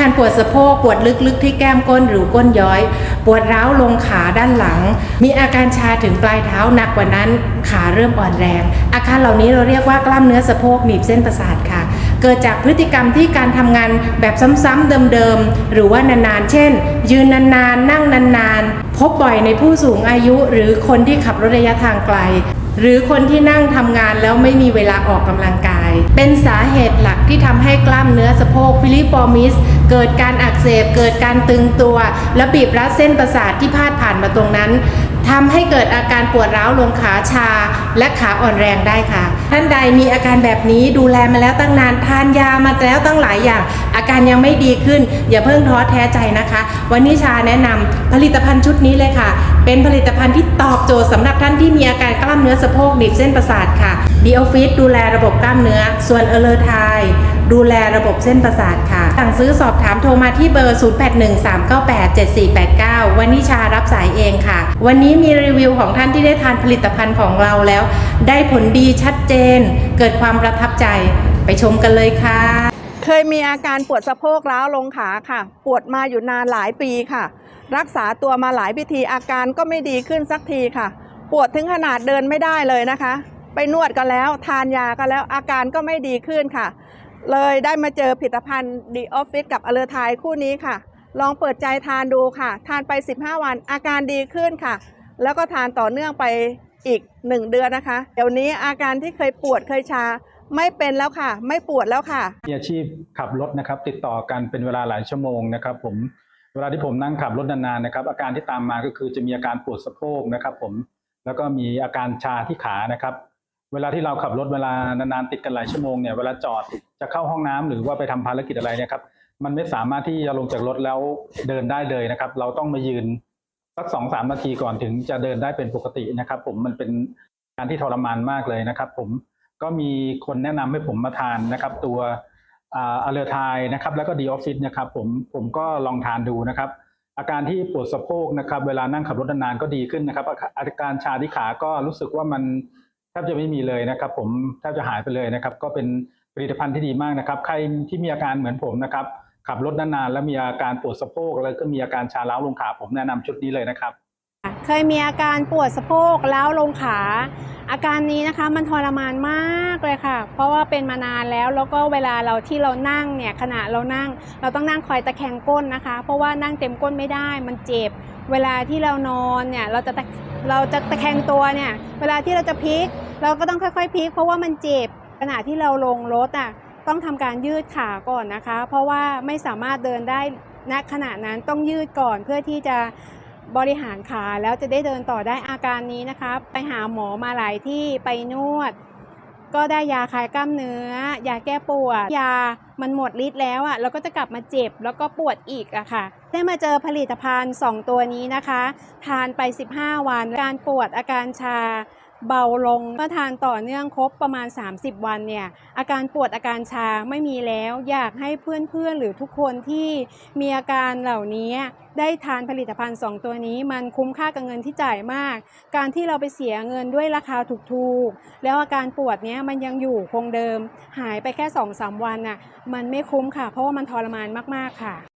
การปวดสะโพกปวดลึกๆ ที่แก้มก้นหรือก้นย้อย ปวดร้าวลงขาด้านหลัง มีอาการชาถึงปลายเท้าหนักกว่านั้นขาเริ่มอ่อนแรง อาการเหล่านี้เราเรียกว่ากล้ามเนื้อสะโพกหนีบเส้นประสาทค่ะ เกิดจากพฤติกรรมที่การทำงานแบบซ้ำๆเดิมๆหรือว่านานๆ เช่น ยืนนานๆ นั่งนานๆ พบบ่อยในผู้สูงอายุหรือคนที่ขับรถระยะทางไกล หรือคนที่นั่งทำงานแล้วไม่มีเวลาออกกำลังกาย เป็นสาเหตุหลักที่ทำให้กล้ามเนื้อสะโพกฟิลิปอมิส เกิดการอักเสบ เกิดการตึงตัว และบีบรัดเส้นประสาทที่พาดผ่านมาตรงนั้นทำให้เกิดอาการปวดร้าวลงขาชา และขาอ่อนแรงได้ค่ะ ท่านใดมีอาการแบบนี้ดูแลมาแล้วตั้งนานทานยามาแล้วตั้งหลายอย่าง อาการยังไม่ดีขึ้น อย่าเพิ่งท้อแท้ใจนะคะ วันนี้ชาแนะนำผลิตภัณฑ์ชุดนี้เลยค่ะ เป็นผลิตภัณฑ์ที่ตอบโจทย์สำหรับท่านที่มีอาการกล้ามเนื้อสะโพกหนีบเส้นประสาทค่ะดีออฟฟิศดูแลระบบกล้ามเนื้อ ส่วนเอเลอร์ไทยดูแลระบบเส้นประสาทค่ะ สั่งซื้อสอบถามโทรมาที่เบอร์ 0813987489 วันนี้ชารับสายเองค่ะ วันนี้มีรีวิวของท่านที่ได้ทานผลิตภัณฑ์ของเราแล้ว ได้ผลดีชัดเจน เกิดความประทับใจไปชมกันเลยค่ะ เคยมีอาการปวดสะโพกร้าวลงขาค่ะ ปวดมาอยู่นานหลายปีค่ะ รักษาตัวมาหลายพิธีอาการก็ไม่ดีขึ้นสักทีค่ะ ปวดถึงขนาดเดินไม่ได้เลยนะคะ ไปนวดก็แล้วทานยาก็แล้วอาการก็ไม่ดีขึ้นค่ะ เลยได้มาเจอผลิตภัณฑ์ดีออฟฟิศกับอเลอร์ไทยคู่นี้ค่ะ ลองเปิดใจทานดูค่ะ ทานไป 15 วันอาการดีขึ้นค่ะ แล้วก็ทานต่อเนื่องไปอีก 1 เดือนนะคะ เดี๋ยวนี้อาการที่เคยปวดเคยชา ไม่เป็นแล้วค่ะ ไม่ปวดแล้วค่ะ มีอาชีพขับรถนะครับ ติดต่อกันเป็นเวลาหลายชั่วโมงนะครับ ผมเวลาที่ผมนั่งขับรถนานๆนะครับ อาการที่ตามมาก็คือจะมีอาการปวดสะโพกนะครับ ผมแล้วก็มีอาการชาที่ขานะครับ เวลาที่เราขับรถเวลานานๆติดกันหลายชั่วโมงเนี่ยเวลาจอดจะเข้าห้องน้ำหรือว่าไปทำภารกิจอะไรเนี่ยครับ มันไม่สามารถที่จะลงจากรถแล้วเดินได้เลยนะครับ เราต้องมายืนสักสองสามนาทีก่อนถึงจะเดินได้เป็นปกตินะครับ ผมมันเป็นการที่ทรมานมากเลยนะครับ ผม ก็มีคนแนะนำให้ผมมาทานนะครับ ตัวอะเลอร์ไทนะครับ แล้วก็ดีออฟฟิศนะครับ ผมผมก็ลองทานดูนะครับ อาการที่ปวดสะโพกนะครับ เวลานั่งขับรถนานๆก็ดีขึ้นนะครับ อาการชาที่ขาก็รู้สึกว่ามันแทบจะไม่มีเลยนะครับ ผมแทบจะหายไปเลยนะครับ ก็เป็นผลิตภัณฑ์ที่ดีมากนะครับ ใครที่มีอาการเหมือนผมนะครับขับรถนานๆแล้วมีอาการปวดสะโพกแล้วก็มีอาการชาล้าลงขาผมแนะนำชุดนี้เลยนะครับ เคยมีอาการปวดสะโพกแล้วลงขา อาการนี้นะคะมันทรมานมากเลยค่ะ เพราะว่าเป็นมานานแล้วแล้วก็เวลาเราที่เรานั่งเนี่ยขณะเรานั่ง เราต้องนั่งคอยตะแคงก้นนะคะ เพราะว่านั่งเต็มก้นไม่ได้มันเจ็บ เวลาที่เรานอนเนี่ยเราจะเราจะตะแคงตัวเนี่ยเวลาที่เราจะพลิก เราก็ต้องค่อยๆพลิก เพราะว่ามันเจ็บขณะที่เราลงรถอะต้องทำการยืดขาก่อนนะคะ เพราะว่าไม่สามารถเดินได้ณขณะนั้นต้องยืดก่อนเพื่อที่จะ บริหารขาแล้วจะได้เดินต่อได้อาการนี้นะคะไปหาหมอมาหลายที่ไปนวด ก็ได้ยาคลายกล้ามเนื้อยาแก้ปวด ยามันหมดฤทธิ์แล้วอะ่ะเราก็จะกลับมาเจ็บแล้วก็ปวดอีกอะค่ะ ได้มาเจอผลิตภัณฑ์ 2 ตัวนี้นะคะ ทานไป 15 วัน การปวดอาการชา เบาลงก็ทานต่อเนื่องครบประมาณ 30 วันเนี่ยอาการปวดอาการชาไม่มีแล้ว อยากให้เพื่อนๆหรือทุกคนที่มีอาการเหล่านี้ได้ทานผลิตภัณฑ์ 2 ตัวนี้ มันคุ้มค่ากับเงินที่จ่ายมาก การที่เราไปเสียเงินด้วยราคาถูกๆ แล้วอาการปวดเนี้ยมันยังอยู่คงเดิม หายไปแค่ 2-3 วันน่ะมันไม่คุ้มค่ะ เพราะว่ามันทรมานมากๆค่ะ